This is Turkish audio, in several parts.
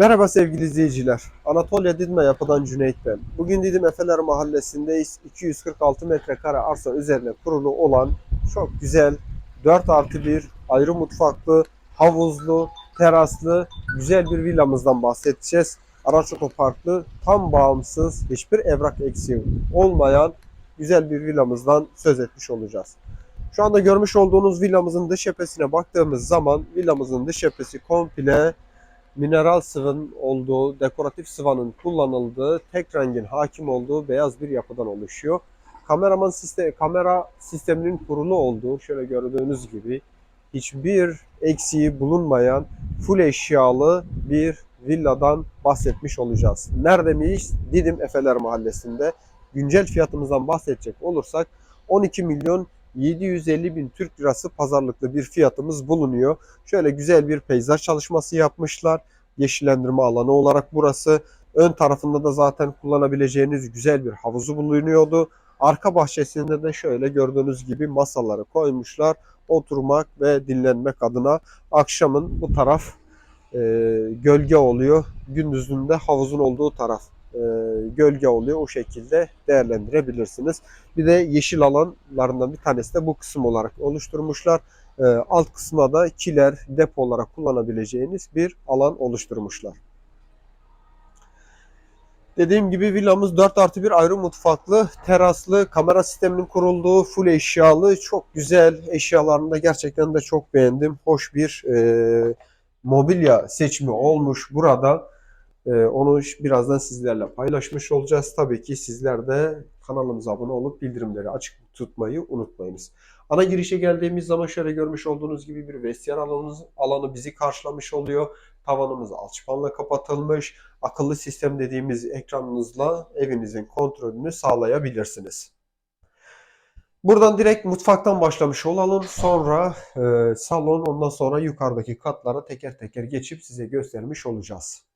Merhaba sevgili izleyiciler. Anatolia Didme yapıdan Cüneyt ben. Bugün Didim Efeler Mahallesi'ndeyiz. 246 metrekare arsa üzerine kurulu olan çok güzel 4 artı 1 ayrı mutfaklı, havuzlu, teraslı güzel bir villamızdan bahsedeceğiz. Araç otoparklı, tam bağımsız, hiçbir evrak eksiği olmayan güzel bir villamızdan söz etmiş olacağız. Şu anda görmüş olduğunuz villamızın dış cephesine baktığımız zaman villamızın dış cephesi komple mineral sıvının olduğu, dekoratif sıvanın kullanıldığı, tek rengin hakim olduğu beyaz bir yapıdan oluşuyor. Kameraman sistem, kamera sisteminin kurulu olduğu, şöyle gördüğünüz gibi hiçbir eksiği bulunmayan full eşyalı bir villadan bahsetmiş olacağız. Nerede miyiz? Didim Efeler Mahallesi'nde. Güncel fiyatımızdan bahsedecek olursak 12 milyon 750 bin Türk lirası pazarlıklı bir fiyatımız bulunuyor. Şöyle güzel bir peyzaj çalışması yapmışlar. Yeşillendirme alanı olarak burası. Ön tarafında da zaten kullanabileceğiniz güzel bir havuzu bulunuyordu. Arka bahçesinde de şöyle gördüğünüz gibi masaları koymuşlar. Oturmak ve dinlenmek adına akşamın bu taraf e, gölge oluyor. Gündüzünde havuzun olduğu taraf gölge oluyor. O şekilde değerlendirebilirsiniz. Bir de yeşil alanlarından bir tanesi de bu kısım olarak oluşturmuşlar. Ee, alt kısma da kiler, depo olarak kullanabileceğiniz bir alan oluşturmuşlar. Dediğim gibi villamız 4 artı 1 ayrı mutfaklı, teraslı, kamera sisteminin kurulduğu, full eşyalı, çok güzel eşyalarını da gerçekten de çok beğendim. Hoş bir e, mobilya seçimi olmuş burada. Ee, onu birazdan sizlerle paylaşmış olacağız. Tabii ki sizler de kanalımıza abone olup bildirimleri açık tutmayı unutmayınız. Ana girişe geldiğimiz zaman şöyle görmüş olduğunuz gibi bir vestiyer alanımız, alanı bizi karşılamış oluyor. Tavanımız alçıpanla kapatılmış. Akıllı sistem dediğimiz ekranınızla evinizin kontrolünü sağlayabilirsiniz. Buradan direkt mutfaktan başlamış olalım. Sonra e, salon ondan sonra yukarıdaki katlara teker teker geçip size göstermiş olacağız.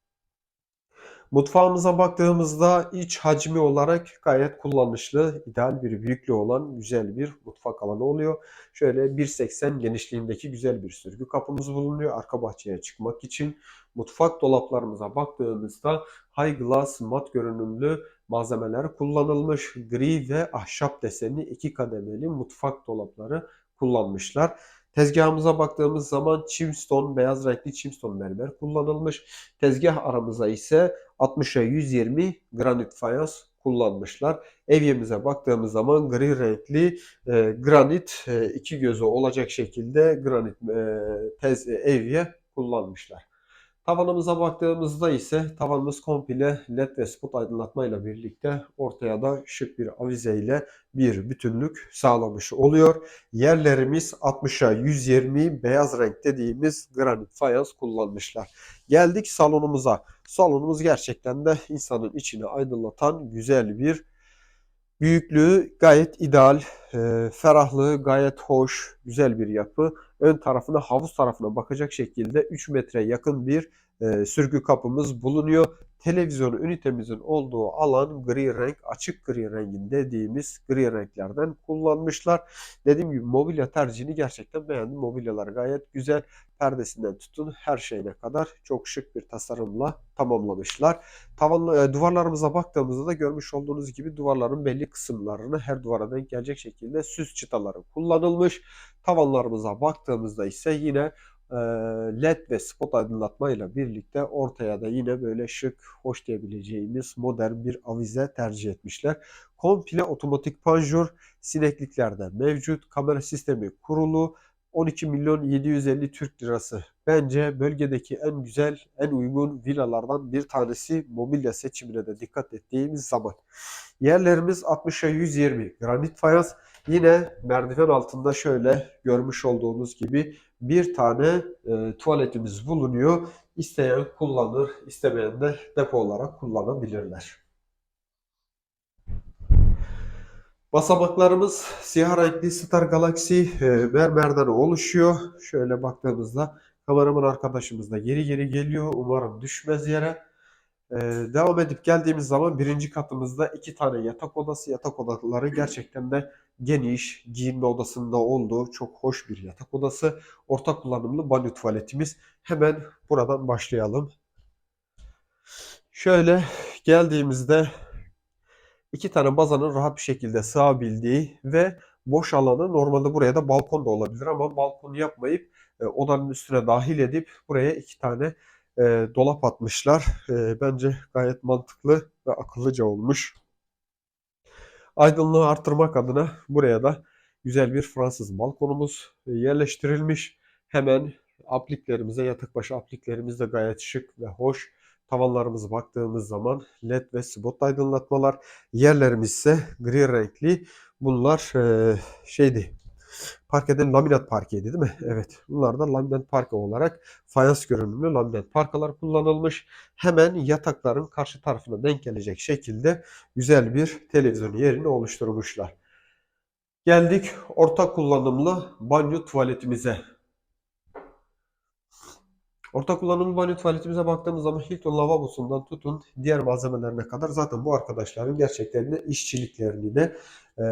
Mutfağımıza baktığımızda iç hacmi olarak gayet kullanışlı, ideal bir büyüklüğü olan güzel bir mutfak alanı oluyor. Şöyle 1.80 genişliğindeki güzel bir sürgü kapımız bulunuyor arka bahçeye çıkmak için. Mutfak dolaplarımıza baktığımızda high glass mat görünümlü malzemeler kullanılmış. Gri ve ahşap desenli iki kademeli mutfak dolapları kullanmışlar. Tezgahımıza baktığımız zaman chimstone, beyaz renkli chimstone mermer kullanılmış. Tezgah aramıza ise 60'a 120 granit fayans kullanmışlar. Evyemize baktığımız zaman gri renkli e, granit e, iki gözü olacak şekilde granit e, tez, e, evye kullanmışlar. Tavanımıza baktığımızda ise tavanımız komple led ve spot aydınlatmayla birlikte ortaya da şık bir avize ile bir bütünlük sağlamış oluyor. Yerlerimiz 60'a 120 beyaz renk dediğimiz granit fayans kullanmışlar. Geldik salonumuza. Salonumuz gerçekten de insanın içini aydınlatan güzel bir büyüklüğü gayet ideal, e, ferahlığı gayet hoş, güzel bir yapı. Ön tarafına havuz tarafına bakacak şekilde 3 metre yakın bir e, sürgü kapımız bulunuyor. Televizyon ünitemizin olduğu alan gri renk, açık gri rengin dediğimiz gri renklerden kullanmışlar. Dediğim gibi mobilya tercihini gerçekten beğendim. Mobilyalar gayet güzel. Perdesinden tutun her şeyine kadar çok şık bir tasarımla tamamlamışlar. Tavan, e, duvarlarımıza baktığımızda da görmüş olduğunuz gibi duvarların belli kısımlarını her duvara denk gelecek şekilde süs çıtaları kullanılmış. Tavanlarımıza baktığımızda ise yine led ve spot aydınlatmayla birlikte ortaya da yine böyle şık, hoş diyebileceğimiz modern bir avize tercih etmişler. Komple otomatik panjur sinekliklerde mevcut. Kamera sistemi kurulu. 12 milyon 750 Türk lirası. Bence bölgedeki en güzel, en uygun villalardan bir tanesi mobilya seçimine de dikkat ettiğimiz zaman. Yerlerimiz 60'a 120 granit fayans. Yine merdiven altında şöyle görmüş olduğunuz gibi bir tane e, tuvaletimiz bulunuyor. İsteyen kullanır, istemeyen de depo olarak kullanabilirler. Basamaklarımız siyah renkli Star Galaxy e, mermerden oluşuyor. Şöyle baktığımızda kameraman arkadaşımız da geri geri geliyor. Umarım düşmez yere. E, devam edip geldiğimiz zaman birinci katımızda iki tane yatak odası. Yatak odaları gerçekten de geniş, giyinme odasında olduğu çok hoş bir yatak odası. Ortak kullanımlı banyo tuvaletimiz. Hemen buradan başlayalım. Şöyle geldiğimizde iki tane bazanın rahat bir şekilde sığabildiği ve boş alanı normalde buraya da balkon da olabilir ama balkon yapmayıp e, odanın üstüne dahil edip buraya iki tane e, dolap atmışlar. E, bence gayet mantıklı ve akıllıca olmuş. Aydınlığı artırmak adına buraya da güzel bir Fransız balkonumuz e, yerleştirilmiş. Hemen apliklerimize, yatak başı apliklerimiz de gayet şık ve hoş. Tavanlarımıza baktığımız zaman led ve spot aydınlatmalar. Yerlerimiz ise gri renkli. Bunlar e, şeydi, parkeden laminat parkeydi değil mi? Evet. Bunlar da laminat parke olarak fayans görünümlü laminat parkalar kullanılmış. Hemen yatakların karşı tarafına denk gelecek şekilde güzel bir televizyon yerini oluşturmuşlar. Geldik ortak kullanımlı banyo tuvaletimize. Ortak kullanımlı banyo tuvaletimize baktığımız zaman Hilton lavabosundan tutun diğer malzemelerine kadar zaten bu arkadaşların gerçekten de işçiliklerini de e,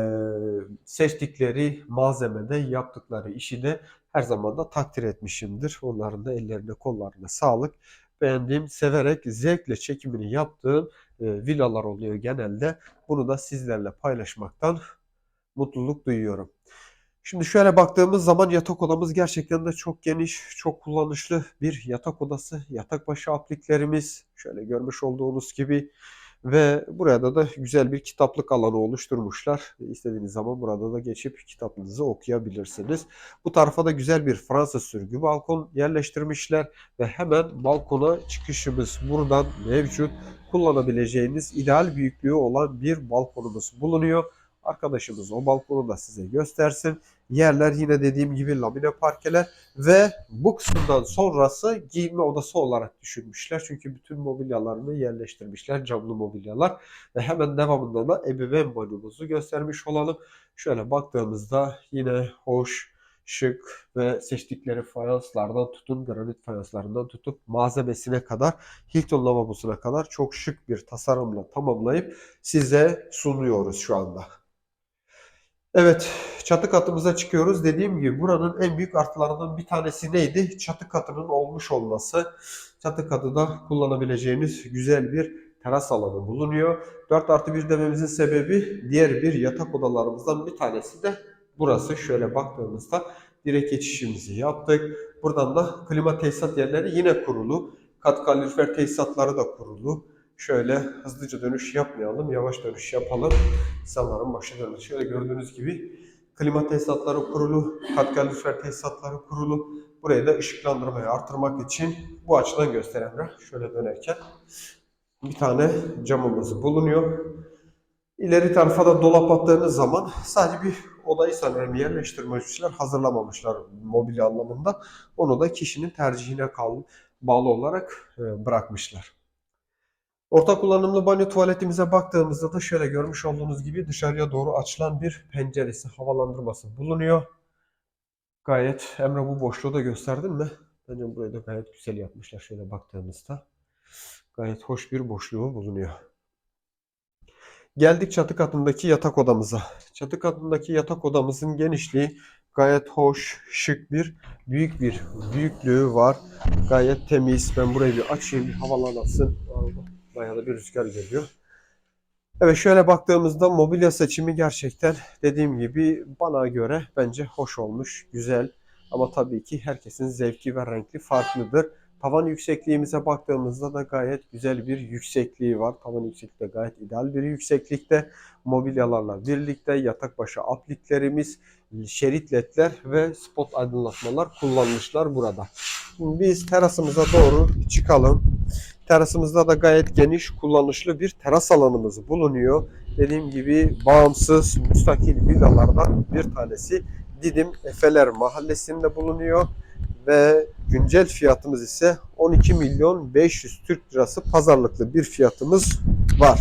seçtikleri malzemede yaptıkları işi de her zaman da takdir etmişimdir. Onların da ellerine kollarına sağlık. Beğendiğim, severek, zevkle çekimini yaptığım e, villalar oluyor genelde. Bunu da sizlerle paylaşmaktan mutluluk duyuyorum. Şimdi şöyle baktığımız zaman yatak odamız gerçekten de çok geniş, çok kullanışlı bir yatak odası. Yatak başı apliklerimiz şöyle görmüş olduğunuz gibi ve burada da güzel bir kitaplık alanı oluşturmuşlar. İstediğiniz zaman burada da geçip kitabınızı okuyabilirsiniz. Bu tarafa da güzel bir Fransız sürgü balkon yerleştirmişler ve hemen balkona çıkışımız buradan mevcut. Kullanabileceğiniz ideal büyüklüğü olan bir balkonumuz bulunuyor. Arkadaşımız o balkonu da size göstersin. Yerler yine dediğim gibi lamine parkeler ve bu kısımdan sonrası giyinme odası olarak düşünmüşler. Çünkü bütün mobilyalarını yerleştirmişler. Camlı mobilyalar. Ve hemen devamında da ebeveyn banyomuzu göstermiş olalım. Şöyle baktığımızda yine hoş, şık ve seçtikleri fayanslardan tutun, granit fayanslarından tutup malzemesine kadar, Hilton lavabosuna kadar çok şık bir tasarımla tamamlayıp size sunuyoruz şu anda. Evet, çatı katımıza çıkıyoruz. Dediğim gibi buranın en büyük artılarından bir tanesi neydi? Çatı katının olmuş olması. Çatı katıda kullanabileceğimiz güzel bir teras alanı bulunuyor. 4 artı 1 dememizin sebebi diğer bir yatak odalarımızdan bir tanesi de burası. Şöyle baktığımızda direkt geçişimizi yaptık. Buradan da klima tesisat yerleri yine kurulu. Kat kalorifer tesisatları da kurulu. Şöyle hızlıca dönüş yapmayalım, yavaş dönüş yapalım. İnsanların başı dönür. Şöyle gördüğünüz gibi klima tesisatları kurulu, kat kalorifer tesisatları kurulu. Burayı da ışıklandırmayı artırmak için bu açıdan göstereyim. Şöyle dönerken bir tane camımız bulunuyor. İleri tarafa da dolap attığınız zaman sadece bir odayı sanırım yerleştirmişler, hazırlamamışlar mobilya anlamında. Onu da kişinin tercihine kal bağlı olarak e, bırakmışlar. Orta kullanımlı banyo tuvaletimize baktığımızda da şöyle görmüş olduğunuz gibi dışarıya doğru açılan bir penceresi, havalandırması bulunuyor. Gayet Emre bu boşluğu da gösterdin mi? Bence burayı da gayet güzel yapmışlar şöyle baktığımızda. Gayet hoş bir boşluğu bulunuyor. Geldik çatı katındaki yatak odamıza. Çatı katındaki yatak odamızın genişliği gayet hoş, şık bir, büyük bir büyüklüğü var. Gayet temiz. Ben burayı bir açayım, bir havalansın. Bayağı bir rüzgar geliyor. Evet şöyle baktığımızda mobilya seçimi gerçekten dediğim gibi bana göre bence hoş olmuş, güzel. Ama tabii ki herkesin zevki ve renkli farklıdır. Tavan yüksekliğimize baktığımızda da gayet güzel bir yüksekliği var. Tavan yüksekliği de gayet ideal bir yükseklikte. Mobilyalarla birlikte yatak başı apliklerimiz, şerit ledler ve spot aydınlatmalar kullanmışlar burada. Şimdi biz terasımıza doğru çıkalım. Terasımızda da gayet geniş, kullanışlı bir teras alanımız bulunuyor. Dediğim gibi bağımsız, müstakil villalardan bir tanesi Didim Efeler mahallesinde bulunuyor ve güncel fiyatımız ise 12 milyon 500 Türk lirası pazarlıklı bir fiyatımız var.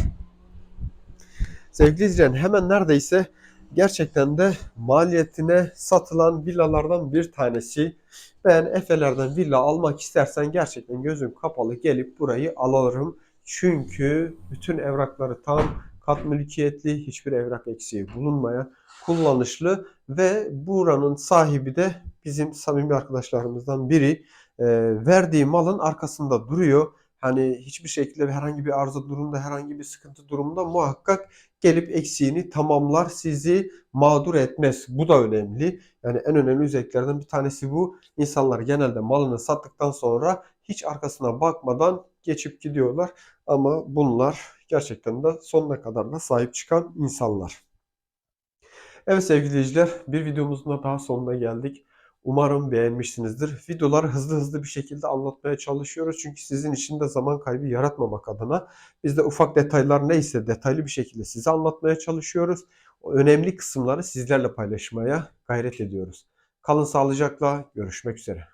Sevgili izleyen hemen neredeyse gerçekten de maliyetine satılan villalardan bir tanesi. Ben Efe'lerden villa almak istersen gerçekten gözüm kapalı gelip burayı alırım. Çünkü bütün evrakları tam kat mülkiyetli, hiçbir evrak eksiği bulunmayan, kullanışlı ve buranın sahibi de bizim samimi arkadaşlarımızdan biri. E, verdiği malın arkasında duruyor. Hani hiçbir şekilde herhangi bir arıza durumda, herhangi bir sıkıntı durumunda muhakkak gelip eksiğini tamamlar, sizi mağdur etmez. Bu da önemli. Yani en önemli özelliklerden bir tanesi bu. İnsanlar genelde malını sattıktan sonra hiç arkasına bakmadan geçip gidiyorlar. Ama bunlar gerçekten de sonuna kadar da sahip çıkan insanlar. Evet sevgili izleyiciler, bir videomuzun da daha sonuna geldik. Umarım beğenmişsinizdir. Videoları hızlı hızlı bir şekilde anlatmaya çalışıyoruz. Çünkü sizin için de zaman kaybı yaratmamak adına biz de ufak detaylar neyse detaylı bir şekilde size anlatmaya çalışıyoruz. O önemli kısımları sizlerle paylaşmaya gayret ediyoruz. Kalın sağlıcakla, görüşmek üzere.